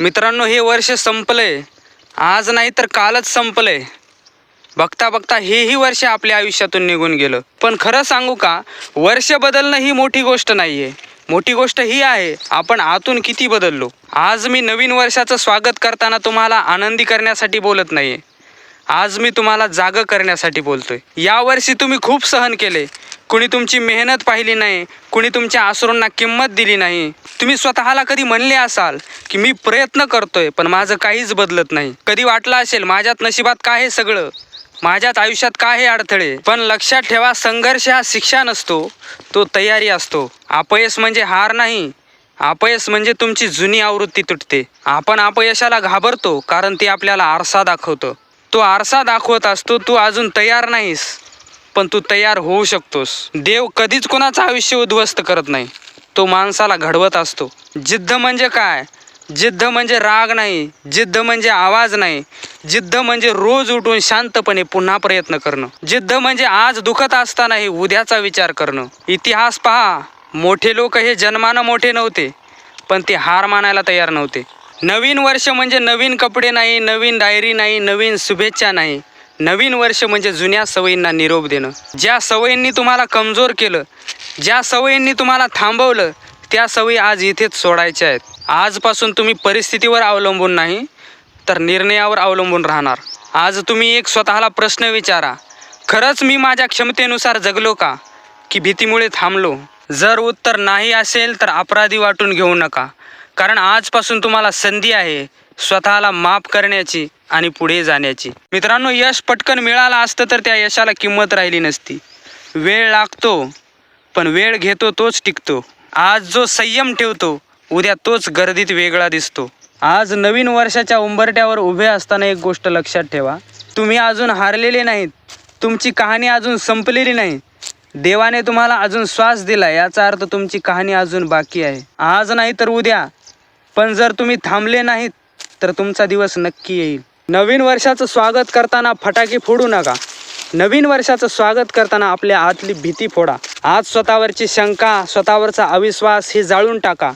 मित्रांनो हे वर्ष संपलंय. आज नाही तर कालच संपलंय. बघता बघता हेही वर्ष आपल्या आयुष्यातून निघून गेलं. पण खरं सांगू का वर्ष बदलणं ही मोठी गोष्ट नाही आहे मोठी गोष्ट ही आहे आपण आतून किती बदललो. आज मी नवीन वर्षाचं स्वागत करताना तुम्हाला आनंदी करण्यासाठी बोलत नाहीये. आज मी तुम्हाला जागं करण्यासाठी बोलतोय. यावर्षी तुम्ही खूप सहन केले. कुणी तुमची मेहनत पाहिली नाही कुणी तुमच्या आसरूंना किंमत दिली नाही. तुम्ही स्वतःला कधी म्हणले असाल की मी प्रयत्न करतोय पण माझं काहीच बदलत नाही. कधी वाटलं असेल माझ्यात नशिबात काय हे सगळं? माझ्यात आयुष्यात काय हे अडथळे? पण लक्षात ठेवा संघर्ष हा शिक्षा नसतो तो तयारी असतो. अपयश म्हणजे हार नाही. अपयश म्हणजे तुमची जुनी आवृत्ती तुटते. आपण अपयशाला घाबरतो कारण ते आपल्याला आरसा दाखवतं. तो आरसा दाखवत असतो तू अजून तयार नाहीस. पण तू तयार होऊ शकतोस. देव कधीच कोणाचं आयुष्य उद्ध्वस्त करत नाही. तो माणसाला घडवत असतो. जिद्द म्हणजे काय? जिद्द म्हणजे राग नाही. जिद्द म्हणजे आवाज नाही. जिद्द म्हणजे रोज उठून शांतपणे पुन्हा प्रयत्न करणं. जिद्द म्हणजे आज दुखत असतानाही उद्याचा विचार करणं. इतिहास पहा. मोठे लोक हे जन्मानं मोठे नव्हते पण ते हार मानायला तयार नव्हते. नवीन वर्ष म्हणजे नवीन कपडे नाही नवीन डायरी नाही नवीन शुभेच्छा नाही. नवीन वर्ष म्हणजे जुन्या सवयींना निरोप देणं. ज्या सवयींनी तुम्हाला कमजोर केलं ज्या सवयींनी तुम्हाला थांबवलं त्या सवयी आज इथेच सोडायच्या आहेत. आजपासून तुम्ही परिस्थितीवर अवलंबून नाही तर निर्णयावर अवलंबून राहणार. आज तुम्ही एक स्वतःला प्रश्न विचारा खरंच मी माझ्या क्षमतेनुसार जगलो का? की भीतीमुळे थांबलो? जर उत्तर नाही असेल तर अपराधी वाटून घेऊ नका. कारण आजपासून तुम्हाला संधी आहे स्वतःला माफ करण्याची आणि पुढे जाण्याची. मित्रांनो यश पटकन मिळालं असतं तर त्या यशाला किंमत राहिली नसती. वेळ लागतो पण वेळ घेतो तोच टिकतो. आज जो संयम ठेवतो उद्या तोच गर्दीत वेगळा दिसतो. आज नवीन वर्षाच्या उंबरट्यावर उभे असताना एक गोष्ट लक्षात ठेवा. तुम्ही अजून हारलेले नाहीत. तुमची कहाणी अजून संपलेली नाही. देवाने तुम्हाला अजून श्वास दिला याचा अर्थ तुमची कहाणी अजून बाकी आहे. आज नाही तर उद्या. पण जर तुम्ही थांबले नाहीत तर तुमचा दिवस नक्की येईल. नवीन वर्षाचं स्वागत करताना फटाके फोडू नका. नवीन वर्षाचं स्वागत करताना आपल्या आतली भीती फोडा. आज स्वतःवरची शंका स्वतःवरचा अविश्वास हे जाळून टाका.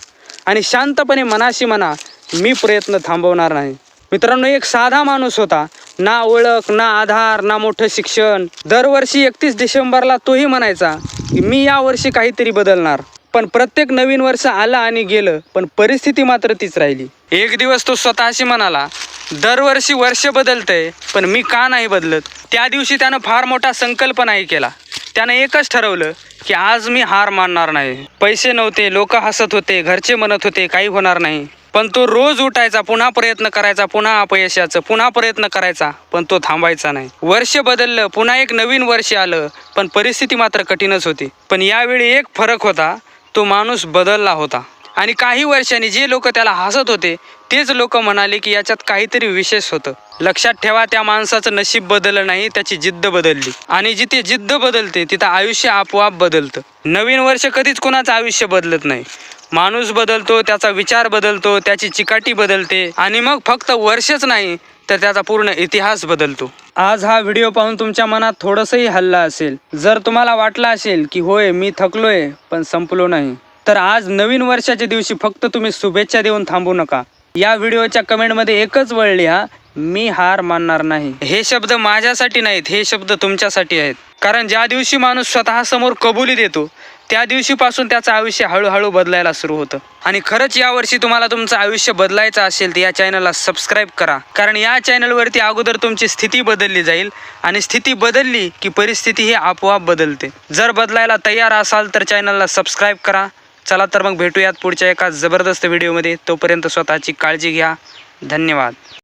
आणि शांतपणे मनाशी म्हणा मी प्रयत्न थांबवणार नाही. मित्रांनो एक साधा माणूस होता. ना ओळख ना आधार ना मोठं शिक्षण. दरवर्षी एकतीस डिसेंबरला तोही म्हणायचा की मी यावर्षी काहीतरी बदलणार. पण प्रत्येक नवीन वर्ष आलं आणि गेलं पण परिस्थिती मात्र तीच राहिली. एक दिवस तो स्वतःशी म्हणाला दरवर्षी वर्ष बदलतंय पण मी का नाही बदलत? त्या दिवशी त्यानं फार मोठा संकल्प नाही केला. त्यानं एकच ठरवलं की आज मी हार मानणार नाही. पैसे नव्हते लोक हसत होते घरचे म्हणत होते काही होणार नाही. पण तो रोज उठायचा पुन्हा प्रयत्न करायचा पुन्हा अपयशाचं पुन्हा प्रयत्न करायचा पण तो थांबायचा नाही. वर्ष बदललं पुन्हा एक नवीन वर्ष आलं पण परिस्थिती मात्र कठीणच होती. पण यावेळी एक फरक होता तो माणूस बदलला होता. आणि काही वर्षांनी जे लोक त्याला हसत होते तेच लोक म्हणाले की याच्यात काहीतरी विशेष होतं. लक्षात ठेवा त्या माणसाचं नशीब बदललं नाही त्याची जिद्द बदलली. आणि जिथे जिद्द बदलते तिथं आयुष्य आपोआप बदलतं. नवीन वर्ष कधीच कोणाचं आयुष्य बदलत नाही. माणूस बदलतो त्याचा विचार बदलतो त्याची चिकाटी बदलते. आणि मग फक्त वर्षच नाही तर त्याचा पूर्ण इतिहास बदलतो. आज हा व्हिडिओ पाहून तुमच्या मनात थोडंसंही हल्ला असेल. जर तुम्हाला वाटलं असेल की होय मी थकलोय पण संपलो नाही. तर आज नवीन वर्षाच्या दिवशी फक्त तुम्ही शुभेच्छा देऊन थांबू नका. या व्हिडिओच्या कमेंटमध्ये एकच वळ लिहा मी हार मानणार नाही. हे शब्द माझ्यासाठी नाहीत हे शब्द तुमच्यासाठी आहेत. कारण ज्या दिवशी माणूस स्वतःसमोर कबुली देतो त्या दिवशीपासून त्याचं आयुष्य हळूहळू बदलायला सुरू होतं. आणि खरंच यावर्षी तुम्हाला तुमचं आयुष्य बदलायचं असेल तर या चॅनलला सबस्क्राईब करा. कारण या चॅनलवरती अगोदर तुमची स्थिती बदलली जाईल आणि स्थिती बदलली की परिस्थिती ही आपोआप बदलते. जर बदलायला तयार असाल तर चॅनलला सबस्क्राईब करा. चला तर मग भेटूयात पुढच्या एका जबरदस्त व्हिडिओमध्ये. तोपर्यंत स्वतःची काळजी घ्या. धन्यवाद.